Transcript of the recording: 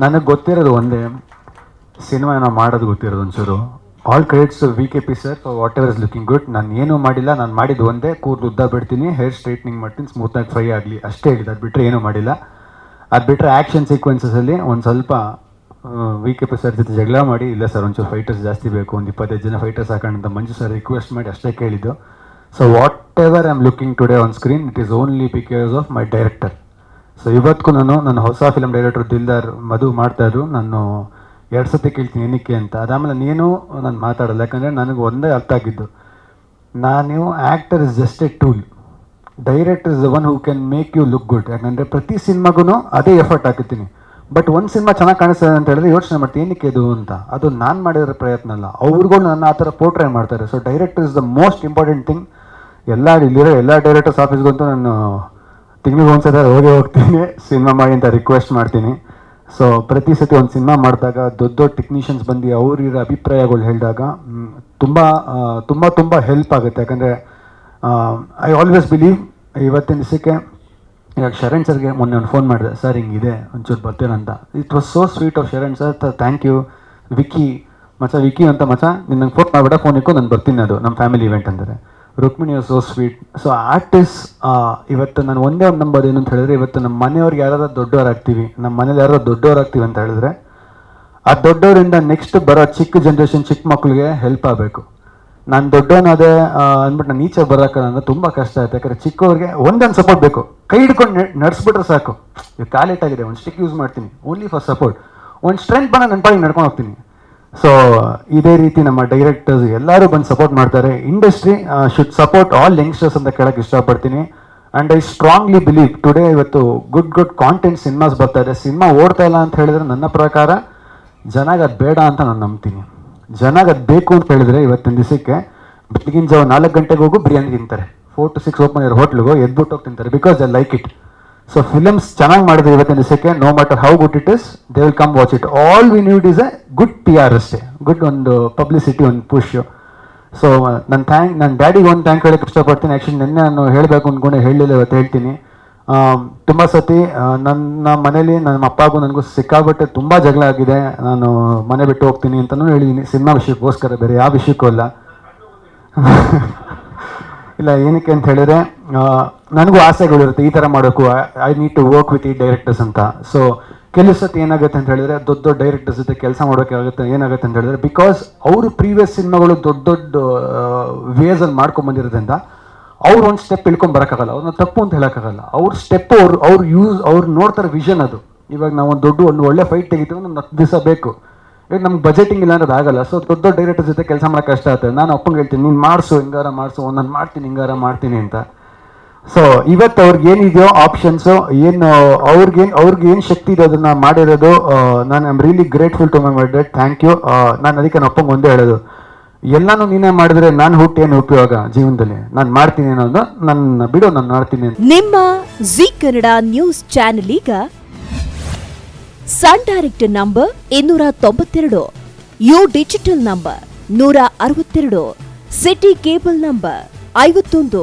ನನಗೆ ಗೊತ್ತಿರೋದು ಒಂದೇ. ಸಿನಿಮಾ ನಾವು ಮಾಡೋದು ಗೊತ್ತಿರೋದು ಒಂಚೂರು. All credits V K P sir whatever is looking good ನಾನು ಏನೂ ಮಾಡಿಲ್ಲ, ನಾನು ಮಾಡಿದ್ದು ಒಂದೇ. ಕೂದಲು ಉದ್ದ ಬಿಡ್ತೀನಿ ಹೇರ್ ಸ್ಟ್ರೈಟ್ನಿಂಗ್ ಮಾಡ್ತೀನಿ ಸ್ಮೂತಾಗಿ ಫ್ರೈ ಆಗಲಿ. ಅಷ್ಟೇ ಹೇಳಿದ್ದು ಅದು ಬಿಟ್ಟರೆ ಏನೂ ಮಾಡಿಲ್ಲ. ಅದು ಬಿಟ್ಟರೆ ಆ್ಯಕ್ಷನ್ ಸೀಕ್ವೆನ್ಸಸಲ್ಲಿ ಒಂದು ಸ್ವಲ್ಪ ವಿ ಕೆ ಪಿ ಸರ್ ಜೊತೆ ಜಗಳ ಮಾಡಿ, ಇಲ್ಲ ಸರ್ ಒಂಚೂರು ಫೈಟರ್ಸ್ ಜಾಸ್ತಿ ಬೇಕು, ಒಂದು ಇಪ್ಪತ್ತೈದು ಜನ ಫೈಟರ್ಸ್ ಹಾಕೊಂಡಂತ ಮಂಜು ಸರ್ ರಿಕ್ವೆಸ್ಟ್ ಮಾಡಿ ಅಷ್ಟೇ ಕೇಳಿದ್ದು. So whatever I am looking today on screen it is only because of my director so ಇವತ್ತಿಗೂ ನಾನು ನನ್ನ ಹೊಸ ಫಿಲಮ್ ಡೈರೆಕ್ಟರ್ ದಿಲ್ದಾರ್ ಮಧು ಮಾಡ್ತಾ ಇದ್ರು. ನಾನು ಎರಡು ಸತಿ ಕೇಳ್ತೀನಿ ಏನಕ್ಕೆ ಅಂತ. ಅದಾದಮೇಲೆ ನೀನು ನಾನು ಮಾತಾಡಲ್ಲ, ಯಾಕಂದರೆ ನನಗೆ ಒಂದೇ ಅರ್ಥ ಆಗಿದ್ದು. ನಾನು actor is just a tool director is the one who can make you look good ಯಾಕಂದರೆ ಪ್ರತಿ ಸಿನಿಮಾಗೂ ಅದೇ ಎಫರ್ಟ್ ಹಾಕಿರ್ತೀನಿ. ಬಟ್ ಒಂದು ಸಿನಿಮಾ ಚೆನ್ನಾಗಿ ಕಾಣಿಸ್ತದೆ ಅಂತ ಹೇಳಿದ್ರೆ ಯೋಚನೆ ಮಾಡ್ತೀನಿ, ಏನಕ್ಕೆ ಇದು ಅಂತ. ಅದು ನಾನು ಮಾಡಿರೋ ಪ್ರಯತ್ನ ಅಲ್ಲ. ಅವ್ರುಗಳು ನನ್ನ ಆ ಥರ ಪೋರ್ಟ್ರೈ ಮಾಡ್ತಾರೆ. So director is the most important thing ಎಲ್ಲ ಇಲ್ಲಿರೋ ಎಲ್ಲ ಡೈರೆಕ್ಟರ್ಸ್ ಆಫೀಸ್ಗಂತೂ ನಾನು ತಿಂಗಳಿಗೆ ಒಂದ್ಸತಿ ಹೋಗಿ ಹೋಗ್ತೀನಿ. ಸಿನಿಮಾ ಮಾಡಿ ಅಂತ ರಿಕ್ವೆಸ್ಟ್ ಮಾಡ್ತೀನಿ. ಸೊ ಪ್ರತಿ ಸತಿ ಒಂದು ಸಿನಿಮಾ ಮಾಡಿದಾಗ ದೊಡ್ಡ ದೊಡ್ಡ ಟೆಕ್ನಿಷಿಯನ್ಸ್ ಬಂದು ಅವರಿರೋ ಅಭಿಪ್ರಾಯಗಳು ಹೇಳಿದಾಗ ತುಂಬ ತುಂಬ ತುಂಬ ಹೆಲ್ಪ್ ಆಗುತ್ತೆ. ಯಾಕಂದರೆ ಐ ಆಲ್ವೇಸ್ ಬಿಲೀವ್ ಇವತ್ತಿನ ದಿವಸಕ್ಕೆ, ಇವಾಗ ಶರಣ್ ಸರ್ಗೆ ಮೊನ್ನೆ ಒಂದು ಫೋನ್ ಮಾಡಿದೆ. ಸರ್, ಹಿಂಗಿದೆ, ಒಂಚೂರು ಬರ್ತೀರಂತ it was so sweet of Sharan sir. Thank you Vicky, ಮಚ್ಚ, ವಿಕ್ಕಿ ಅಂತ ಮಚ್ಚ ನಿನ್ನ ಫೋನ್ ಮಾಡಿಬಿಡ ಫೋನ್ ಇಕ್ಕೋ ನಾನು ಬರ್ತೀನಿ ಅದು ನಮ್ಮ ಫ್ಯಾಮಿಲಿ ಇವೆಂಟ್ ಅಂದರೆ Rukmini so sweet so artist ಇವತ್ತು ನಾನು ಒಂದೇ ಒಂದು ನಂಬರ್ ಏನು ಅಂತ ಹೇಳಿದ್ರೆ, ಇವತ್ತು ನಮ್ಮ ಮನೆಯವ್ರಿಗೆ ಯಾರಾದ್ರೂ ದೊಡ್ಡವರಾಗ್ತೀವಿ ನಮ್ಮ ಮನೇಲಿ ಯಾರಾದ್ರು ದೊಡ್ಡವರಾಗ್ತೀವಿ ಅಂತ ಹೇಳಿದ್ರೆ, ಆ ದೊಡ್ಡವರಿಂದ ನೆಕ್ಸ್ಟ್ ಬರೋ ಚಿಕ್ಕ ಜನ್ರೇಷನ್ ಚಿಕ್ಕ ಮಕ್ಕಳಿಗೆ ಹೆಲ್ಪ್ ಆಗಬೇಕು. ನಾನು ದೊಡ್ಡವನಾದೆ ಅಂದ್ಬಿಟ್ಟು ನಾನು ಈಚೆ ಬರೋಕ್ಕಂದ್ರೆ ತುಂಬ ಕಷ್ಟ ಆಯ್ತು. ಯಾಕಂದ್ರೆ ಚಿಕ್ಕವ್ರಿಗೆ ಒಂದೊಂದು ಸಪೋರ್ಟ್ ಬೇಕು. ಕೈ ಹಿಡ್ಕೊಂಡು ನಡೆಸ್ಬಿಟ್ರೆ ಸಾಕು. ಕಾಲೇಟಾಗಿದೆ ಒಂದು ಸ್ಟಿಕ್ ಯೂಸ್ ಮಾಡ್ತೀನಿ. ಓನ್ಲಿ ಫಾರ್ ಸಪೋರ್ಟ್ ಒಂದು ಸ್ಟ್ರೆಂತ್ ಬಂದ ನನ್ನ ನಡ್ಕೊಂಡು ಹೋಗ್ತೀನಿ. ಸೊ ಇದೇ ರೀತಿ ನಮ್ಮ ಡೈರೆಕ್ಟರ್ಸ್ ಎಲ್ಲರೂ ಬಂದು ಸಪೋರ್ಟ್ ಮಾಡ್ತಾರೆ. Industry should support all youngsters ಅಂತ ಕೇಳಕ್ಕೆ ಇಷ್ಟಪಡ್ತೀನಿ. And I strongly believe today ಇವತ್ತು ಗುಡ್ ಗುಡ್ ಕಾಂಟೆಂಟ್ ಸಿನಿಮಾಸ್ ಬರ್ತಾ ಇದೆ. ಸಿನಿಮಾ ಓಡ್ತಾ ಇಲ್ಲ ಅಂತ ಹೇಳಿದ್ರೆ ನನ್ನ ಪ್ರಕಾರ ಜನಾಗ ಅದು ಬೇಡ ಅಂತ ನಾನು ನಂಬ್ತೀನಿ. ಜನಾಗ ಅದು ಬೇಕು ಅಂತ ಹೇಳಿದ್ರೆ ಇವತ್ತಿನ ದಿವಸಕ್ಕೆ ಬೆಳಗಿನ ಜಾವ ನಾಲ್ಕು ಗಂಟೆಗೆ ಹೋಗು ಬಿರಿಯಾನಿ ತಿಂತಾರೆ. ಫೋರ್ ಟು ಸಿಕ್ಸ್ ಓಪನ್ ಇರೋ ಹೋಟ್ಲಿಗೆ ಎದ್ಬಿಟ್ಟು ಹೋಗಿ ತಿಂತಾರೆ because I like it so films ಚೆನ್ನಾಗಿ ಮಾಡಿದ್ರೆ ಇವತ್ತಿನ ದಿವಸಕ್ಕೆ no matter how good it is they will come watch it all we need is a good P R ಅಷ್ಟೇ. ಗುಡ್ ಒಂದು ಪಬ್ಲಿಸಿಟಿ ಒಂದು ಪುಷ್ ಸೊ ನನ್ನ ಥ್ಯಾಂಕ್ ನನ್ನ ಡ್ಯಾಡಿಗೆ ಒಂದು ಥ್ಯಾಂಕ್ ಹೇಳಕ್ಕೆ ಇಷ್ಟಪಡ್ತೀನಿ. ಆ್ಯಕ್ಚುಲಿ ನಿನ್ನೆ ನಾನು ಹೇಳಬೇಕು ಅಂದ್ಕೊಂಡೆ ಹೇಳಲಿಲ್ಲ ಇವತ್ತು ಹೇಳ್ತೀನಿ. ತುಂಬ ಸತಿ ನನ್ನ ಮನೇಲಿ, ನಮ್ಮ ಅಪ್ಪಗೂ ನನಗೂ ಸಿಕ್ಕಾಬಟ್ಟೆ ತುಂಬ ಜಗಳ ಆಗಿದೆ. ನಾನು ಮನೆ ಬಿಟ್ಟು ಹೋಗ್ತೀನಿ ಅಂತಲೂ ಹೇಳಿದ್ದೀನಿ ಸಿನಿಮಾ ವಿಷಯಕ್ಕೋಸ್ಕರ, ಬೇರೆ ಯಾವ ವಿಷಯಕ್ಕೂ ಅಲ್ಲ. ಇಲ್ಲ, ಏನಕ್ಕೆ ಅಂತ ಹೇಳಿದ್ರೆ ಆ, ಆಸೆಗಳು ಇರುತ್ತೆ ಈ ಥರ ಮಾಡೋಕ್ಕೂ. I need to work with ಈ ಡೈರೆಕ್ಟರ್ಸ್ ಅಂತ. ಸೊ ಕೆಲವು ಏನಾಗುತ್ತೆ ಅಂತ ಹೇಳಿದ್ರೆ ದೊಡ್ಡ ದೊಡ್ಡ ಡೈರೆಕ್ಟರ್ಸ್ ಜೊತೆ ಕೆಲಸ ಮಾಡೋಕೆ ಆಗುತ್ತೆ ಏನಾಗುತ್ತೆ ಅಂತ ಹೇಳಿದ್ರೆ ಬಿಕಾಸ್ ಅವರು ಪ್ರೀವಿಯಸ್ ಸಿನಿಮಾಗಳು ದೊಡ್ಡ ದೊಡ್ಡ ವೇಸಲ್ಲಿ ಮಾಡ್ಕೊಂಡು ಬಂದಿರೋದ್ರಿಂದ ಅವ್ರು ಒಂದು ಸ್ಟೆಪ್ ಇಳ್ಕೊಂಡ್ ಬರೋಕ್ಕಾಗಲ್ಲ. ಅವ್ರನ್ನ ತಪ್ಪು ಅಂತ ಹೇಳೋಕ್ಕಾಗಲ್ಲ. ಅವ್ರ ಸ್ಟೆಪ್ ಅವ್ರು ಅವ್ರು ಯೂಸ್ ಅವ್ರು ನೋಡ್ತಾರೆ ವಿಷನ್ ಅದು. ಇವಾಗ ನಾವು ಒಂದು ದೊಡ್ಡ ಒಂದು ಒಳ್ಳೆ ಫೈಟ್ ತೆಗಿತೀವಿ ಒಂದು ಹತ್ತು ದಿವಸ ಬೇಕು. ಇವಾಗ ನಮ್ಗೆ ಬಜೆಟಿಂಗ್ ಇಲ್ಲ ಅನ್ನೋದು ಆಗಲ್ಲ. ಸೊ ದೊಡ್ಡ ದೊಡ್ಡ ಡೈರೆಕ್ಟರ್ ಜೊತೆ ಕೆಲಸ ಮಾಡೋಕೆ ಕಷ್ಟ ಆಗ್ತದೆ ನಾನು ಅಪ್ಪಂಗೆ ಹೇಳ್ತೀನಿ ನೀನು ಮಾಡಿಸು ಹಿಂಗಾರ ಮಾಡಿಸು ನಾನು ಮಾಡ್ತೀನಿ ಹಿಂಗಾರ ಮಾಡ್ತೀನಿ ಅಂತ. ಸೊ ಇವತ್ತು ಅವ್ರಿಗೆ ಏನಿದೆಯೋ ಆಪ್ಷನ್ಸ್ ಏನು ಅವ್ರಿಗೇನು ಅವ್ರಿಗೆ ಏನು ಶಕ್ತಿ ಇದೆ ಅದನ್ನ ಮಾಡಿರೋದು ನಾನು I'm really grateful to my dad thank you ನಾನು ಅದಕ್ಕೆ ನನ್ನ ಅಪ್ಪಂಗೆ ಒಂದೇ ಹೇಳೋದು. ಎಲ್ಲಾನು ನೀನೇ ಮಾಡಿದ್ರೆ ನಾನು ಹುಟ್ಟು ಏನು ಉಪಯೋಗ ಜೀವನದಲ್ಲಿ? ನಾನು ಮಾಡ್ತೀನಿ ಅನ್ನೋದು ನನ್ನ ಬಿಡು, ನಾನು ಮಾಡ್ತೀನಿ ನಿಮ್ಮ ಜಿ ಕನ್ನಡ ನ್ಯೂಸ್ ಚಾನೆಲ್ ಈಗ ಸನ್ ಡೈರೆಕ್ಟ್ ನಂಬರ್ ಇನ್ನೂರ ತೊಂಬತ್ತೆರಡು, ಯು ಡಿಜಿಟಲ್ ನಂಬರ್ ನೂರ ಅರವತ್ತೆರಡು, ಸಿಟಿ ಕೇಬಲ್ ನಂಬರ್ ಐವತ್ತೊಂದು